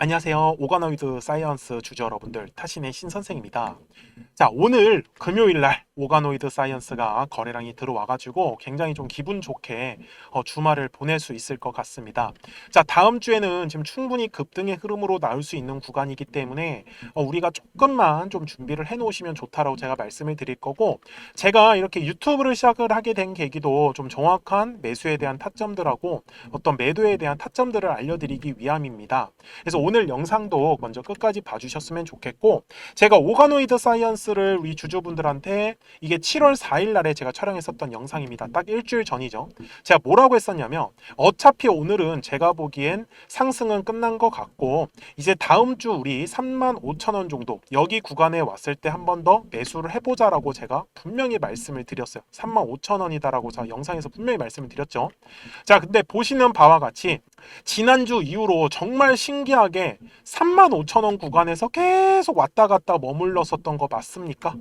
안녕하세요. 오가노이드 사이언스 주주 여러분들, 타신의 신 선생입니다. 자, 오늘 금요일 날 오가노이드 사이언스가 거래량이 들어와가지고 굉장히 좀 기분 좋게 어, 주말을 보낼 수 있을 것 같습니다. 자, 다음 주에는 지금 충분히 급등의 흐름으로 나올 수 있는 구간이기 때문에 어, 우리가 조금만 좀 준비를 해 놓으시면 좋다라고 제가 말씀을 드릴 거고, 제가 이렇게 유튜브를 시작을 하게 된 계기도 좀 정확한 매수에 대한 타점들하고 어떤 매도에 대한 타점들을 알려드리기 위함입니다. 그래서 오늘 영상도 먼저 끝까지 봐주셨으면 좋겠고 제가 오가노이드 사이언스를 우리 주주분들한테 이게 7월 4일 날에 제가 촬영했었던 영상입니다. 딱 일주일 전이죠. 제가 뭐라고 했었냐면 어차피 오늘은 제가 보기엔 상승은 끝난 것 같고 이제 다음 주 우리 3만 5천 원 정도 여기 구간에 왔을 때 한 번 더 매수를 해보자라고 제가 분명히 말씀을 드렸어요. 3만 5천 원이다라고 영상에서 분명히 말씀을 드렸죠. 자, 근데 보시는 바와 같이 지난주 이후로 정말 신기하게 3만 5천 원 구간에서 계속 왔다 갔다 머물렀었던 거 맞습니까?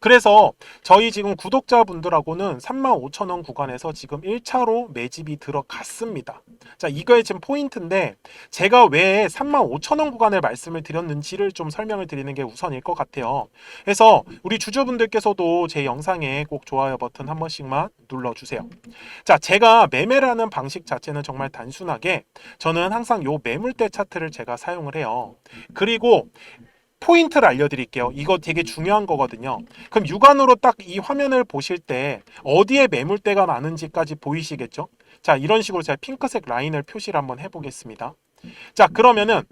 그래서 저희 지금 구독자분들하고는 3만 5천 원 구간에서 지금 1차로 매집이 들어갔습니다. 자, 이거의 지금 포인트인데 제가 왜 3만 5천 원 구간을 말씀을 드렸는지를 좀 설명을 드리는 게 우선일 것 같아요. 그래서 우리 주주분들께서도 제 영상에 꼭 좋아요 버튼 한 번씩만 눌러주세요. 자, 제가 매매를 하는 방식 자체는 정말 단순하게 저는 항상 요 매물대 차트를 제가 사용을 해요. 그리고 포인트를 알려드릴게요. 이거 되게 중요한 거거든요. 그럼 육안으로 딱 이 화면을 보실 때 어디에 매물대가 많은지까지 보이시겠죠? 자, 이런 식으로 제가 핑크색 라인을 표시를 한번 해보겠습니다. 자, 그러면은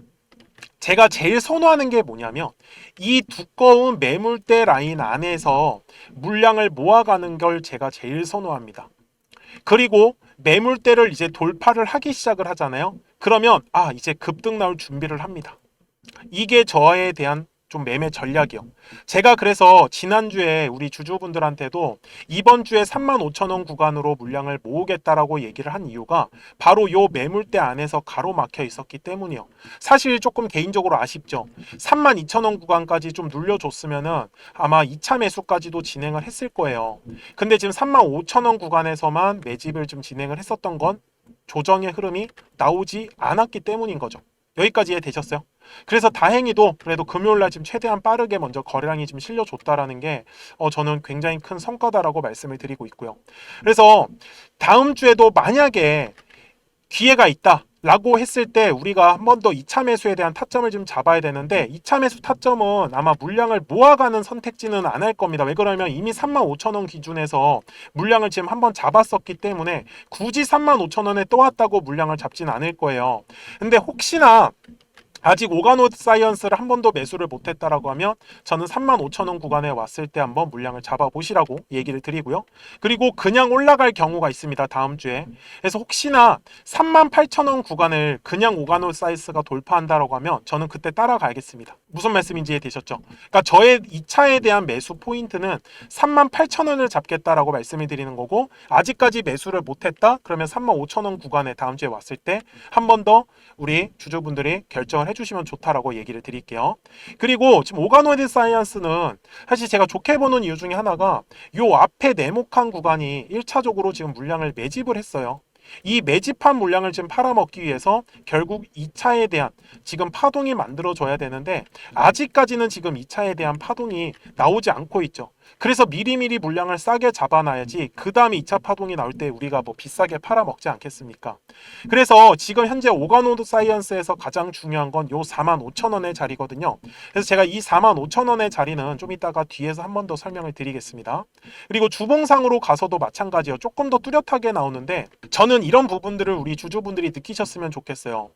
제가 제일 선호하는 게 뭐냐면 이 두꺼운 매물대 라인 안에서 물량을 모아가는 걸 제가 제일 선호합니다. 그리고 매물대를 이제 돌파를 하기 시작을 하잖아요. 그러면 아 이제 급등 나올 준비를 합니다. 이게 저에 대한 좀 매매 전략이요. 제가 그래서 지난주에 우리 주주분들한테도 이번 주에 3만 5천 원 구간으로 물량을 모으겠다라고 얘기를 한 이유가 바로 요 매물대 안에서 가로막혀 있었기 때문이요. 사실 조금 개인적으로 아쉽죠. 3만 2천 원 구간까지 좀 눌려줬으면은 아마 2차 매수까지도 진행을 했을 거예요. 근데 지금 3만 5천 원 구간에서만 매집을 좀 진행을 했었던 건 조정의 흐름이 나오지 않았기 때문인 거죠. 여기까지 이해 되셨어요? 그래서 다행히도 그래도 금요일 날 지금 최대한 빠르게 먼저 거래량이 지금 실려줬다라는 게 어, 저는 굉장히 큰 성과다라고 말씀을 드리고 있고요. 그래서 다음 주에도 만약에 기회가 있다. 라고 했을 때 우리가 한 번더 2차 매수에 대한 타점을 좀 잡아야 되는데 2차 매수 타점은 아마 물량을 모아가는 선택지는 안 할 겁니다. 왜 그러면 이미 3만 5천 원 기준에서 물량을 지금 한 번 잡았었기 때문에 굳이 3만 5천 원에 또 왔다고 물량을 잡지는 않을 거예요. 근데 혹시나 아직 오가노 사이언스를 한 번도 매수를 못했다라고 하면 저는 3만 5천 원 구간에 왔을 때 한번 물량을 잡아보시라고 얘기를 드리고요. 그리고 그냥 올라갈 경우가 있습니다. 다음 주에. 그래서 혹시나 3만 8천 원 구간을 그냥 오가노 사이언스가 돌파한다라고 하면 저는 그때 따라가겠습니다. 무슨 말씀인지 이해되셨죠? 그러니까 저의 2차에 대한 매수 포인트는 3만 8천 원을 잡겠다라고 말씀을 드리는 거고 아직까지 매수를 못했다? 그러면 3만 5천 원 구간에 다음 주에 왔을 때 한 번 더 우리 주주분들이 결정을 해 주시면 좋다라고 얘기를 드릴게요. 그리고 지금 오가노이드 사이언스는 사실 제가 좋게 보는 이유 중에 하나가 요 앞에 네모칸 구간이 1차적으로 지금 물량을 매집을 했어요. 이 매집한 물량을 지금 팔아먹기 위해서 결국 2차에 대한 지금 파동이 만들어져야 되는데 아직까지는 지금 2차에 대한 파동이 나오지 않고 있죠. 그래서 미리미리 물량을 싸게 잡아놔야지 그 다음에 2차 파동이 나올 때 우리가 뭐 비싸게 팔아먹지 않겠습니까? 그래서 지금 현재 오가노드 사이언스에서 가장 중요한 건 요 4만 5천 원의 자리거든요. 그래서 제가 이 4만 5천 원의 자리는 좀 이따가 뒤에서 한 번 더 설명을 드리겠습니다. 그리고 주봉상으로 가서도 마찬가지요. 조금 더 뚜렷하게 나오는데 저는 이런 부분들을 우리 주주분들이 느끼셨으면 좋겠어요.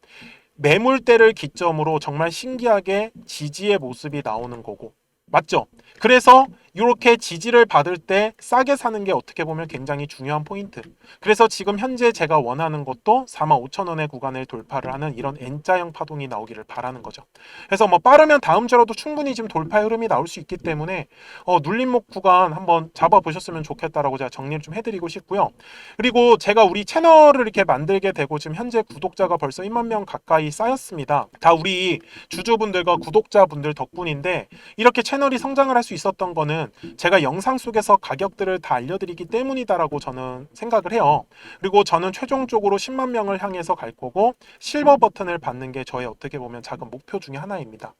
매물대를 기점으로 정말 신기하게 지지의 모습이 나오는 거고 맞죠? 그래서 이렇게 지지를 받을 때 싸게 사는 게 어떻게 보면 굉장히 중요한 포인트. 그래서 지금 현재 제가 원하는 것도 4만 5천 원의 구간을 돌파를 하는 이런 N자형 파동이 나오기를 바라는 거죠. 그래서 뭐 빠르면 다음 주라도 충분히 지금 돌파 흐름이 나올 수 있기 때문에 어, 눌림목 구간 한번 잡아보셨으면 좋겠다라고 제가 정리를 좀 해드리고 싶고요. 그리고 제가 우리 채널을 이렇게 만들게 되고 지금 현재 구독자가 벌써 1만 명 가까이 쌓였습니다. 다 우리 주주분들과 구독자분들 덕분인데 이렇게 채널이 성장을 할 수 있었던 거는 이유는 제가 영상 속에서 가격들을 다 알려드리기 때문이다라고 저는 생각을 해요. 그리고 저는 최종적으로 10만 명을 향해서 갈 거고 실버 버튼을 받는 게 저의 어떻게 보면 작은 목표 중에 하나입니다.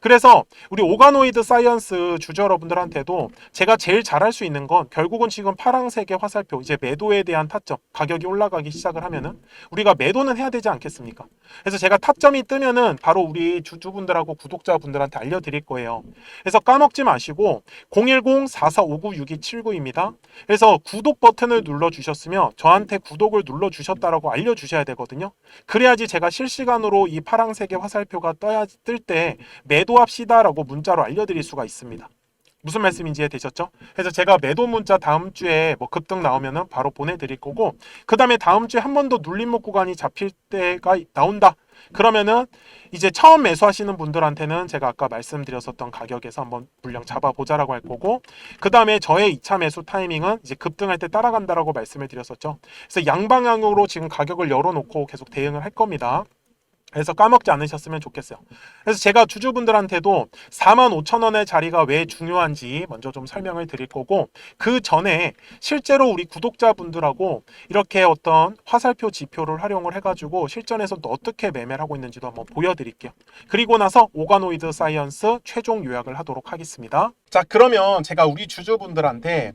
그래서 우리 오가노이드 사이언스 주주 여러분들한테도 제가 제일 잘할 수 있는 건 결국은 지금 파랑색의 화살표 이제 매도에 대한 타점 가격이 올라가기 시작을 하면은 우리가 매도는 해야 되지 않겠습니까? 그래서 제가 타점이 뜨면은 바로 우리 주주분들하고 구독자분들한테 알려드릴 거예요. 그래서 까먹지 마시고 010-4459-6279입니다. 그래서 구독 버튼을 눌러 주셨으면 저한테 구독을 눌러 주셨다라고 알려 주셔야 되거든요. 그래야지 제가 실시간으로 이 파랑색의 화살표가 떠야 뜰 때 매도합시다라고 문자로 알려드릴 수가 있습니다. 무슨 말씀인지 이해되셨죠? 그래서 제가 매도 문자 다음 주에 뭐 급등 나오면은 바로 보내드릴 거고 그 다음에 다음 주에 한 번 더 눌림목 구간이 잡힐 때가 나온다. 그러면은 이제 처음 매수하시는 분들한테는 제가 아까 말씀드렸었던 가격에서 한번 물량 잡아보자라고 할 거고 그 다음에 저의 2차 매수 타이밍은 이제 급등할 때 따라간다라고 말씀을 드렸었죠. 그래서 양방향으로 지금 가격을 열어놓고 계속 대응을 할 겁니다. 그래서 까먹지 않으셨으면 좋겠어요. 그래서 제가 주주분들한테도 4만 5천 원의 자리가 왜 중요한지 먼저 좀 설명을 드릴 거고 그 전에 실제로 우리 구독자분들하고 이렇게 어떤 화살표 지표를 활용을 해가지고 실전에서 또 어떻게 매매를 하고 있는지도 한번 보여드릴게요. 그리고 나서 오가노이드 사이언스 최종 요약을 하도록 하겠습니다. 자 그러면 제가 우리 주주분들한테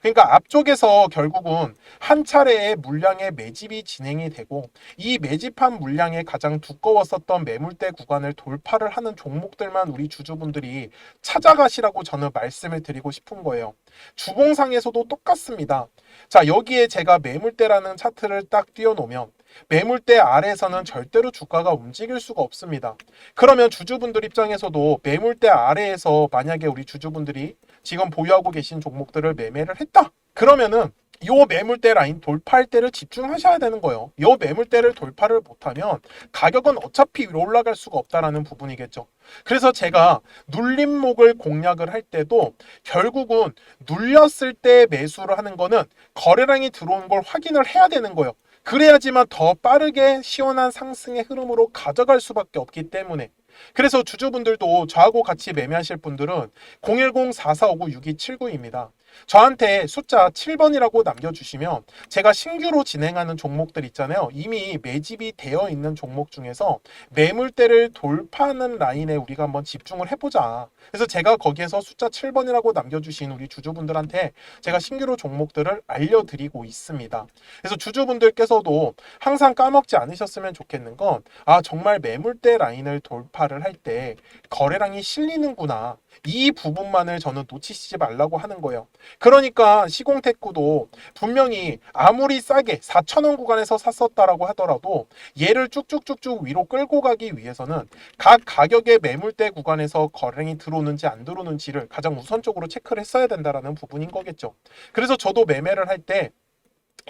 그러니까 앞쪽에서 결국은 한 차례의 물량의 매집이 진행이 되고 이 매집한 물량의 가장 두꺼웠었던 매물대 구간을 돌파를 하는 종목들만 우리 주주분들이 찾아가시라고 저는 말씀을 드리고 싶은 거예요. 주봉상에서도 똑같습니다. 자, 여기에 제가 매물대라는 차트를 딱 띄워놓으면 매물대 아래에서는 절대로 주가가 움직일 수가 없습니다. 그러면 주주분들 입장에서도 매물대 아래에서 만약에 우리 주주분들이 지금 보유하고 계신 종목들을 매매를 했다. 그러면은 요 매물대 라인 돌파할 때를 집중하셔야 되는 거예요. 요 매물대를 돌파를 못하면 가격은 어차피 위로 올라갈 수가 없다라는 부분이겠죠. 그래서 제가 눌림목을 공략을 할 때도 결국은 눌렸을 때 매수를 하는 거는 거래량이 들어온 걸 확인을 해야 되는 거예요. 그래야지만 더 빠르게 시원한 상승의 흐름으로 가져갈 수밖에 없기 때문에 그래서 주주분들도 저하고 같이 매매하실 분들은 010-4459-6279입니다. 저한테 숫자 7번이라고 남겨주시면 제가 신규로 진행하는 종목들 있잖아요. 이미 매집이 되어 있는 종목 중에서 매물대를 돌파하는 라인에 우리가 한번 집중을 해보자. 그래서 제가 거기에서 숫자 7번이라고 남겨주신 우리 주주분들한테 제가 신규로 종목들을 알려드리고 있습니다. 그래서 주주분들께서도 항상 까먹지 않으셨으면 좋겠는 건, 아, 정말 매물대 라인을 돌파를 할 때 거래량이 실리는구나. 이 부분만을 저는 놓치시지 말라고 하는 거예요. 그러니까 시공테크도 분명히 아무리 싸게 4천원 구간에서 샀었다라고 하더라도 얘를 쭉쭉쭉쭉 위로 끌고 가기 위해서는 각 가격의 매물대 구간에서 거래량이 들어오는지 안 들어오는지를 가장 우선적으로 체크를 했어야 된다라는 부분인 거겠죠. 그래서 저도 매매를 할때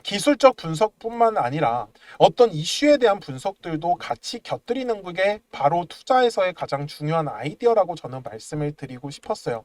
기술적 분석뿐만 아니라 어떤 이슈에 대한 분석들도 같이 곁들이는 게 바로 투자에서의 가장 중요한 아이디어라고 저는 말씀을 드리고 싶었어요.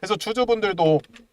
그래서 주주분들도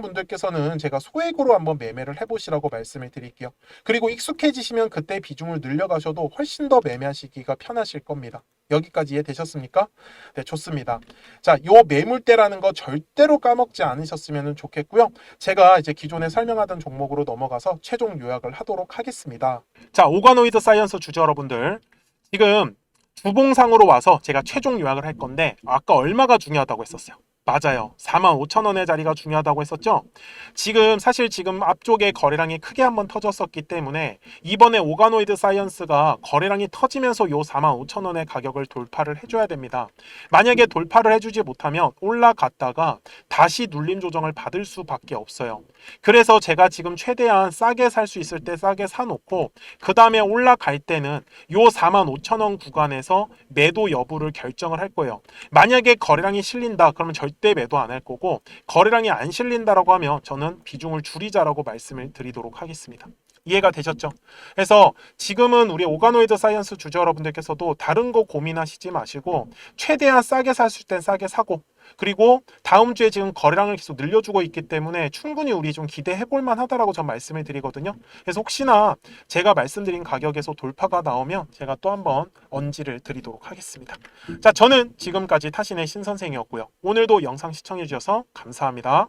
분들께서는 제가 소액으로 한번 매매를 해보시라고 말씀을 드릴게요. 그리고 익숙해지시면 그때 비중을 늘려가셔도 훨씬 더 매매하시기가 편하실 겁니다. 여기까지 이해되셨습니까? 네, 좋습니다. 자, 요 매물대라는 거 절대로 까먹지 않으셨으면 좋겠고요. 제가 이제 기존에 설명하던 종목으로 넘어가서 최종 요약을 하도록 하겠습니다. 자, 오가노이드 사이언스 주주 여러분들. 지금 주봉상으로 와서 제가 최종 요약을 할 건데 아까 얼마가 중요하다고 했었어요. 맞아요. 45,000원의 자리가 중요하다고 했었죠. 지금 사실 지금 앞쪽에 거래량이 크게 한번 터졌었기 때문에 이번에 오가노이드 사이언스가 거래량이 터지면서 요 45,000원의 가격을 돌파를 해줘야 됩니다. 만약에 돌파를 해주지 못하면 올라갔다가 다시 눌림 조정을 받을 수밖에 없어요. 그래서 제가 지금 최대한 싸게 살 수 있을 때 싸게 사놓고 그 다음에 올라갈 때는 요 45,000원 구간에서 매도 여부를 결정을 할 거예요. 만약에 거래량이 실린다 그러면 절대 매도 안 할 거고 거래량이 안 실린다라고 하면 저는 비중을 줄이자라고 말씀을 드리도록 하겠습니다. 이해가 되셨죠? 그래서 지금은 우리 오가노이드 사이언스 주주 여러분들께서도 다른 거 고민하시지 마시고 최대한 싸게 살수땐 싸게 사고 그리고 다음 주에 지금 거래량을 계속 늘려주고 있기 때문에 충분히 우리 좀 기대해 볼 만 하다라고 전 말씀을 드리거든요. 그래서 혹시나 제가 말씀드린 가격에서 돌파가 나오면 제가 또 한번 언지를 드리도록 하겠습니다. 자, 저는 지금까지 타신의 신선생이었고요. 오늘도 영상 시청해 주셔서 감사합니다.